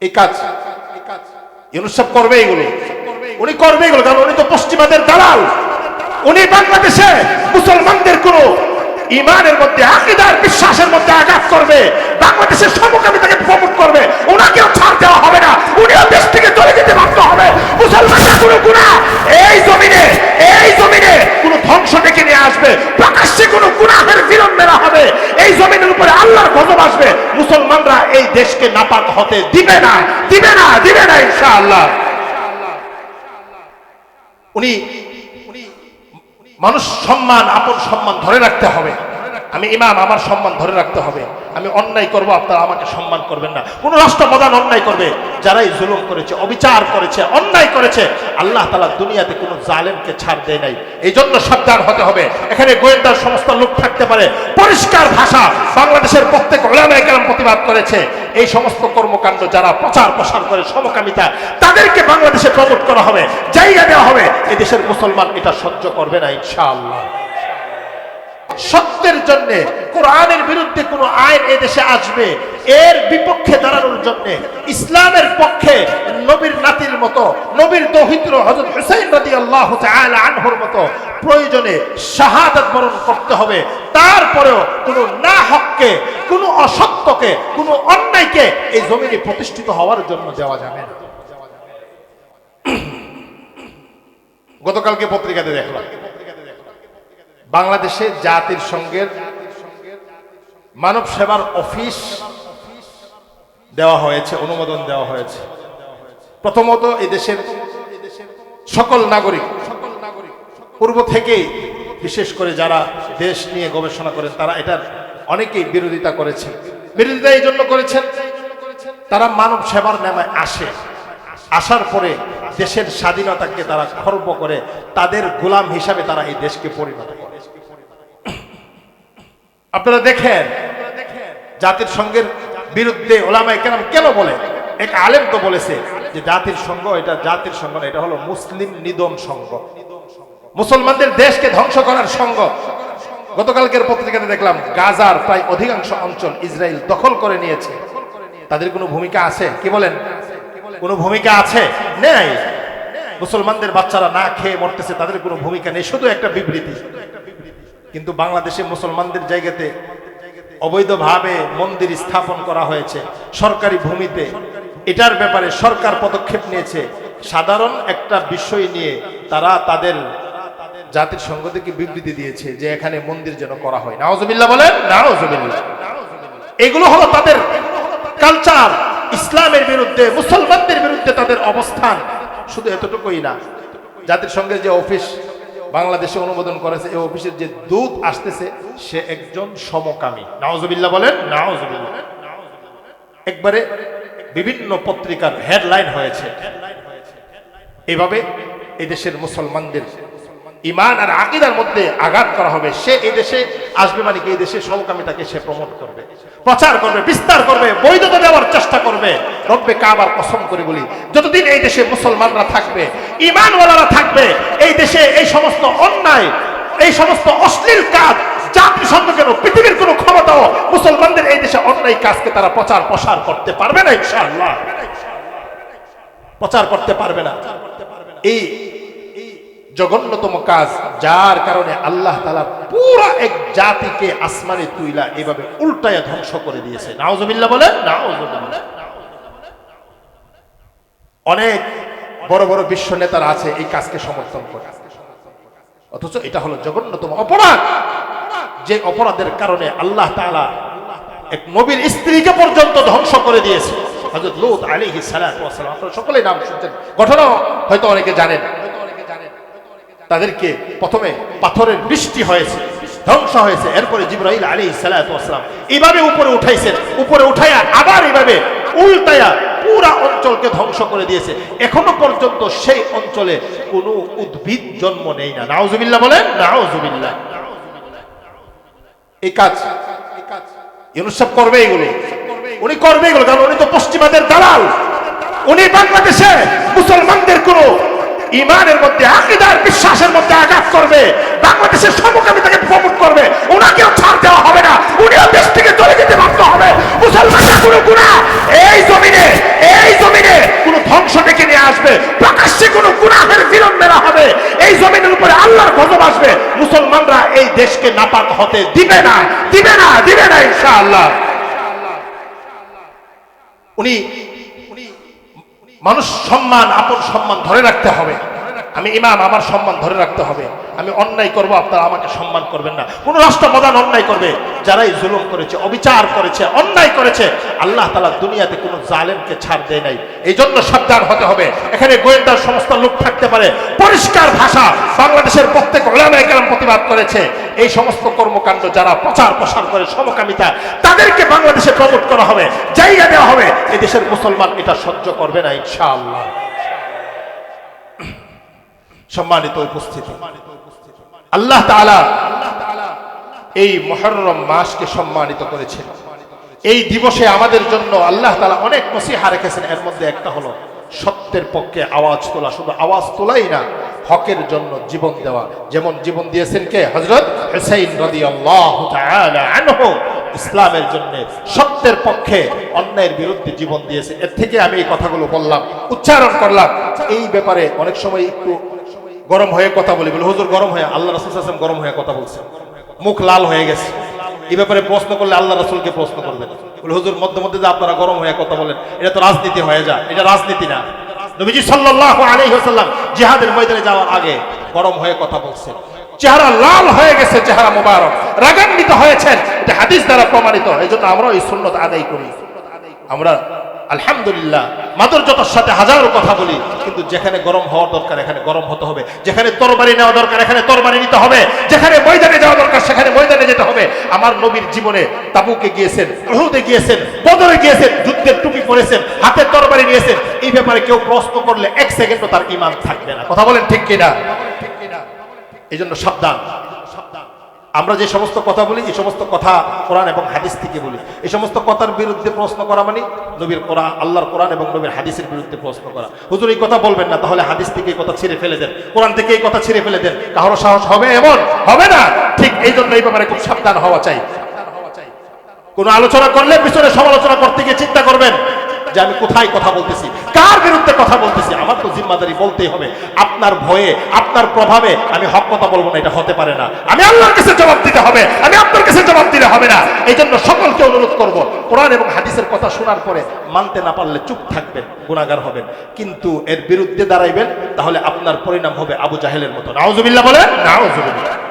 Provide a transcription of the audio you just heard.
এই কাজ। ইউনুস সাহেব করবে এগুলো। উনি করবে এগুলো। কারণ উনি তো পশ্চিমাদের দালাল। উনি বাংলাদেশে মুসলমানদের কোন ইমানের মধ্যে, আকিদার বিশ্বাসের মধ্যে আঘাত করবে। বাংলাদেশের সমকামিতাকে প্রমোট করবে। ওনাকেও ছাড় দেওয়া হবে না। উনিও দেশ থেকে চলে যেতে বাধ্য হবে। মুসলমানরা কোনো গুণা। এই জমিনে এই জমিনে কোনো ধ্বংস ডেকে নিয়ে আসবে। প্রকাশ্যে কোনো ফিরন মেলা হবে। এই জমিনের উপরে আল্লাহর গজব আসবে। মুসলমানরা এই দেশকে নাপাক হতে দিবে না দিবে না দিবে না ইনশাআল্লাহ। উনি মানুষ সম্মান, আপন সম্মান ধরে রাখতে হবে। আমি ইমাম, আমার সম্মান ধরে রাখতে হবে। আমি অন্যায় করব, আপনারা আমাকে সম্মান করবেন না। কোন রাষ্ট্র প্রধান অন্যায় করবে। যারাই জুলুম করেছে, অবিচার করেছে, অন্যায় করেছে, আল্লাহ তালা দুনিয়াতে কোনো জালেমকে ছাড় দেয় নাই। এই জন্য সাবধান হতে হবে। এখানে গোয়েন্দার সমস্ত লোক থাকতে পারে। পরিষ্কার ভাষা বাংলাদেশের প্রত্যেক ওলামায়ে কেরাম প্রতিবাদ করেছে। এই সমস্ত কর্মকাণ্ড যারা প্রচার প্রসার করে, সমকামিতা, তাদেরকে বাংলাদেশে প্রমোট করা হবে, জায়গা দেওয়া হবে। এই দেশের মুসলমান এটা সহ্য করবে না, ইনশাআল্লাহ। সত্যের জন্য কোরআনের বিরুদ্ধে কোনো আইন এ দেশে আসবে, এর বিপক্ষে দাঁড়ানোর জন্য ইসলামের পক্ষে নবীর নাতির মতো, নবীর দহিত্র হজরত হুসাইন রাদি আল্লাহ আনহর মতো প্রয়োজনে শাহাদাত বরণ করতে হবে। তারপরেও কোনো না হককে, কোনো অসত্যকে, কোনো অন্যায়কে এই জমিনে প্রতিষ্ঠিত হওয়ার জন্য দেওয়া যাবে না। গতকালকে পত্রিকাতে দেখলাম। বাংলাদেশে জাতির সঙ্গের মানব সেবার অফিস দেওয়া হয়েছে, অনুমোদন দেওয়া হয়েছে। প্রথমত এই দেশের সকল নাগরিক, পূর্ব থেকেই, বিশেষ করে যারা দেশ নিয়ে গবেষণা করেন, তারা এটার অনেকেই বিরোধিতা করেছেন। বিরোধিতা এই জন্য করেছেন, তারা মানব সেবার নামায় আসে। আসার পরে দেশের স্বাধীনতাকে তারা খর্ব করে, তাদের গোলাম হিসাবে তারা এই দেশকে পরিণত করে। আপনারা দেখেন, জাতির সঙ্গের বিরুদ্ধে ওলামাই কেন কেন বলে? এক আলেম তো বলেছে যে জাতির সঙ্গ এটা জাতির সঙ্গ না, এটা হলো মুসলিম নিদন সঙ্গ। মুসলমানদের দেশকে ধ্বংস করার সঙ্গ। গতকালকের পত্রিকাতে দেখলাম, গাজার প্রায় অধিকাংশ অঞ্চল ইসরায়েল দখল করে নিয়েছে। তাদের কোনো ভূমিকা আছে? কি বলেন? কোনো ভূমিকা আছে? নেই। মুসলমানদের বাচ্চারা না খেয়ে মরতেছে, তাদের কোনো ভূমিকা নেই, শুধু একটা বিবৃতি। কিন্তু বাংলাদেশে মুসলমানদের জায়গাতে অবৈধভাবে মন্দির স্থাপন করা হয়েছে সরকারি ভূমিতে। এটার ব্যাপারে সরকার পদক্ষেপ নিয়েছে। সাধারণ একটা বিষয় নিয়ে তারা তাদের জাতির সংঘ থেকে বিবৃতি দিয়েছে যে এখানে মন্দির যেন করা হয়। নাওজবিল্লা বলেন নাওজবিল্লা এগুলো হলো তাদের কালচার ইসলামের বিরুদ্ধে, মুসলমানদের বিরুদ্ধে তাদের অবস্থান। শুধু এতটুকুই না, জাতির সঙ্গে যে অফিস বাংলাদেশে অনুমোদন করেছে এই অফিসের যে দূত আসতেছে, সে একজন সমকামী। নাওজবিল্লা বলেন নাওজবিল্লা একবারে বিভিন্ন পত্রিকার হেডলাইন হয়েছে। এভাবে এই দেশের মুসলমানদের ইমান আর আকিদার মধ্যে আঘাত করা হবে। সে এই দেশে আসবে মানে কি? এই দেশে সমকামিতাকে সে প্রমোট করবে, প্রচার করবে, বিস্তার করবে, বৈধতা দেওয়ার চেষ্টা করবে। রব্বে কাবার কসম করে বলি, যতদিন এই দেশে মুসলমানরা থাকবে ইমানওয়ালারা থাকবে, এই দেশে এই সমস্ত অন্যায়, এই সমস্ত অশ্লীল কাজ, জাতি সঙ্গ কেন পৃথিবীর কোনো ক্ষমতাও মুসলমানদের এই দেশে অন্যায় কাজকে তারা প্রচার প্রসার করতে পারবে না, ইনশাআল্লাহ। প্রচার করতে পারবে না। এই জঘন্যতম কাজ যার কারণে আল্লাহ তালা পুরা এক জাতিকে আসমানে তুইলা এভাবে উল্টায় ধ্বংস করে দিয়েছে। নাওজবিল্লা বলে নাওজবিল্লা অনেক বড় বড় বিশ্ব নেতারা আছে এই কাজকে সমর্থন করে। অথচ এটা হলো জঘন্যতম অপরাধ। যে অপরাধের কারণে আল্লাহ তাআলা এক নবীর স্ত্রীকে পর্যন্ত ধ্বংস করে দিয়েছে। হযরত লূত ওয়াস সালাম আপনারা সকলেই নাম শুনছেন। ঘটনা হয়তো অনেকে জানেন। তাদেরকে প্রথমে পাথরের বৃষ্টি হয়েছে, ধ্বংস হয়েছে। এরপরে জিব্রাইল আলী সালাম এইভাবে উপরে উঠাইছেন। উপরে উঠাইয়া আবার এইভাবে উল্টায়া পুরা অঞ্চলকে ধ্বংস করে দিয়েছে। এখনও পর্যন্ত সেই অঞ্চলে কোনো উদ্ভিদ জন্ম নেই না। নাওজুবিল্লাহ বলেন নাওজুবিল্লাহ এই কাজ, ইউনুস সাহেব করবে এগুলো। উনি করবে এগুলো, কারণ উনি তো পশ্চিমাদের দালাল। উনি বাংলাদেশে মুসলমানদের কোনো ইমানের মধ্যে, আকিদার বিশ্বাসের মধ্যে আঘাত করবে। বাংলাদেশের সমকামিতাকে প্রমোট করবে। ওনাকেও ছাড় দেওয়া হবে না। উনিও দেশ থেকে চলে যেতে বাধ্য হবে মুসলমানরা কোনো গুণা এই জমিনে এই দেশকে নাপাক হতে দিবে না দিবে না দিবে না ইনশাআল্লাহ। উনি মানুষ সম্মান, আপন সম্মান ধরে রাখতে হবে। আমি ইমাম, আমার সম্মান ধরে রাখতে হবে। আমি অন্যায় করব, আপনারা আমাকে সম্মান করবেন না। কোন রাষ্ট্রপ্রধান অন্যায় করবে, যারাই জুলুম করেছে, অবিচার করেছে, অন্যায় করেছে, আল্লাহ তালা দুনিয়াতে কোনো জালেমকে ছাড় দেয় নাই। এই জন্য সাবধান হতে হবে। এখানে গোয়েন্দার সমস্ত লোক থাকতে পারে। পরিষ্কার ভাষা বাংলাদেশের প্রত্যেক ওলামায়ে প্রতিবাদ করেছে। এই সমস্ত কর্মকাণ্ড যারা প্রচার প্রসার করে, সমকামিতা, তাদেরকে বাংলাদেশে প্রমোট করা হবে, জায়গা দেওয়া হবে। এই দেশের মুসলমান এটা সহ্য করবে না, ইনশাআল্লাহ। সম্মানিত উপস্থিতি। আল্লাহ তাআলা এই মহরম মাসকে সম্মানিত করেছেন। এই দিবসে আমাদের জন্য আল্লাহ তাআলা অনেক নসিহা রেখেছেন। এর মধ্যে একটা হলো সত্যের পক্ষে আওয়াজ তোলা। শুধু আওয়াজ তোলাই না, হকের জন্য জীবন দেওয়া। যেমন জীবন দিয়েছেন কে? আনহু। ইসলামের জন্য সত্যের পক্ষে অন্যায়ের বিরুদ্ধে জীবন দিয়েছে। এর থেকে আমি এই কথাগুলো বললাম, উচ্চারণ করলাম। এই ব্যাপারে অনেক সময় একটু গরম হয়ে কথা বলি। বলে, হুজুর, গরম হয়ে, আল্লাহ রাসুল আসলাম গরম হয়ে কথা বলছে। মুখ লাল হয়ে গেছে। এই ব্যাপারে প্রশ্ন করলে আল্লাহ রাসুলকে প্রশ্ন করবেন। বলে, হুজুর, মধ্যে মধ্যে যে আপনারা গরম হয়ে কথা বলেন, এটা তো রাজনীতি হয়ে যায়। এটা রাজনীতি না। নবীজি সাল্লাল্লাহু আলাইহি ওয়াসাল্লাম জিহাদের ময়দানে যাওয়ার আগে গরম হয়ে কথা বলছেন। চেহারা লাল হয়ে গেছে, চেহারা মোবারক। রাগান্বিত হয়েছেন। এটা হাদিস দ্বারা প্রমাণিত। এই জন্য আমরাও এই সুন্নত আদায় করি। আমরা আলহামদুলিল্লাহ, মাদুর্যতার সাথে হাজারো কথা বলি, কিন্তু যেখানে গরম হওয়ার দরকার, এখানে গরম হতে হবে। যেখানে তরবারি নেওয়া দরকার, এখানে তরবারি নিতে হবে। যেখানে ময়দানে যাওয়া দরকার, সেখানে ময়দানে যেতে হবে। আমার নবীর জীবনে তাবুকে গিয়েছেন, উহুদে গিয়েছেন, বদরে গিয়েছেন, যুদ্ধের টুপি পরেছেন, হাতে তরবারি নিয়েছেন, এই ব্যাপারে কেউ প্রশ্ন করলে এক সেকেন্ডও তার ইমান থাকবে না। কথা বলেন ঠিক কিনা? এই জন্য সাবধান। আমরা যে সমস্ত কথা বলি, এই সমস্ত কথা কোরআন এবং হাদিস থেকে বলি। এই সমস্ত কথার বিরুদ্ধে প্রশ্ন করা মানে নবীর কোরআন, আল্লাহর কোরআন এবং নবীর হাদিসের বিরুদ্ধে প্রশ্ন করা। হুজুর, এই কথা বলবেন না, তাহলে হাদিস থেকে এই কথা ছিঁড়ে ফেলে দেন। কোরআন থেকে এই কথা ছিঁড়ে ফেলে দেন। কারও সাহস হবে এমন? হবে না। ঠিক এই জন্য এই ব্যাপারে খুব সাবধান হওয়া চাই। কোন আলোচনা করলে পিছনে সমালোচনা করতে গিয়ে চিন্তা করবেন যে আমি কোথায় কথা বলতেছি? কার বিরুদ্ধে কথা বলতেছি? আমার তো জিম্মাদারি বলতেই হবে। আপনার ভয়ে, আপনার প্রভাবে আমি হক কথা বলব না, এটা হতে পারে না। আমি আল্লাহর কাছে জবাব দিতে হবে। আমি আপনার কাছে জবাব দিলে হবে না। এই জন্য সকলকে অনুরোধ করব, কোরআন এবং হাদিসের কথা শোনার পরে মানতে না পারলে চুপ থাকবেন গুণাগার হবেন। কিন্তু এর বিরুদ্ধে দাঁড়াইবেন, তাহলে আপনার পরিণাম হবে আবু জাহেলের মতো। নাওজুবিল্লাহ বলেন? নাওজুবিল্লাহ